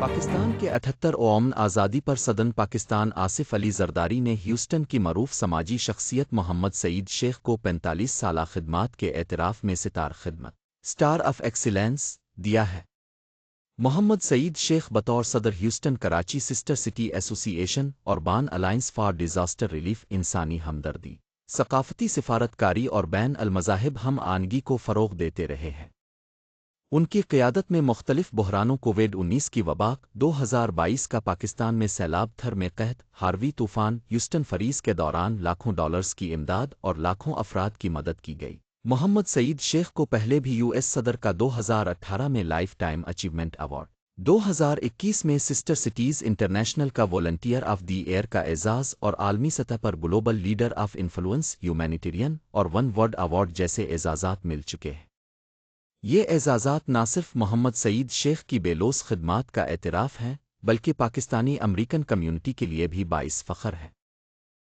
پاکستان کے اٹھتر اومن آزادی پر صدن پاکستان آصف علی زرداری نے ہیوسٹن کی معروف سماجی شخصیت محمد سعید شیخ کو پینتالیس سالہ خدمات کے اعتراف میں ستار خدمت۔ سٹار آف ایکسیلنس دیا ہے۔ محمد سعید شیخ بطور صدر ہیوسٹن کراچی سسٹر سٹی ایسوسی ایشن اور بان الائنس فار ڈیزاسٹر ریلیف انسانی ہمدردی۔ ثقافتی سفارتکاری اور بین المذاہب ہم آنگی کو فروغ دیتے رہے ہیں۔ ان کی قیادت میں مختلف بحرانوں کووڈ انیس کی وبا دو ہزار بائیس کا پاکستان میں سیلاب تھر میں قحط، ہاروی طوفان، یوسٹن فریز کے دوران لاکھوں ڈالرز کی امداد اور لاکھوں افراد کی مدد کی گئی۔ محمد سعید شیخ کو پہلے بھی یو ایس صدر کا دو ہزار اٹھارہ میں لائف ٹائم اچیومنٹ ایوارڈ۔ دو ہزار اکیس میں سسٹر سٹیز انٹرنیشنل کا والنٹیئر آف دی ایئر کا اعزاز اور عالمی سطح پر global leader of influence humanitarian اور ون ورلڈ ایوارڈ جیسے اعزازات مل چکے ہیں۔ یہ اعزازات نہ صرف محمد سعید شیخ کی بے لوس خدمات کا اعتراف ہیں، بلکہ پاکستانی امریکن کمیونٹی کے لیے بھی باعث فخر ہے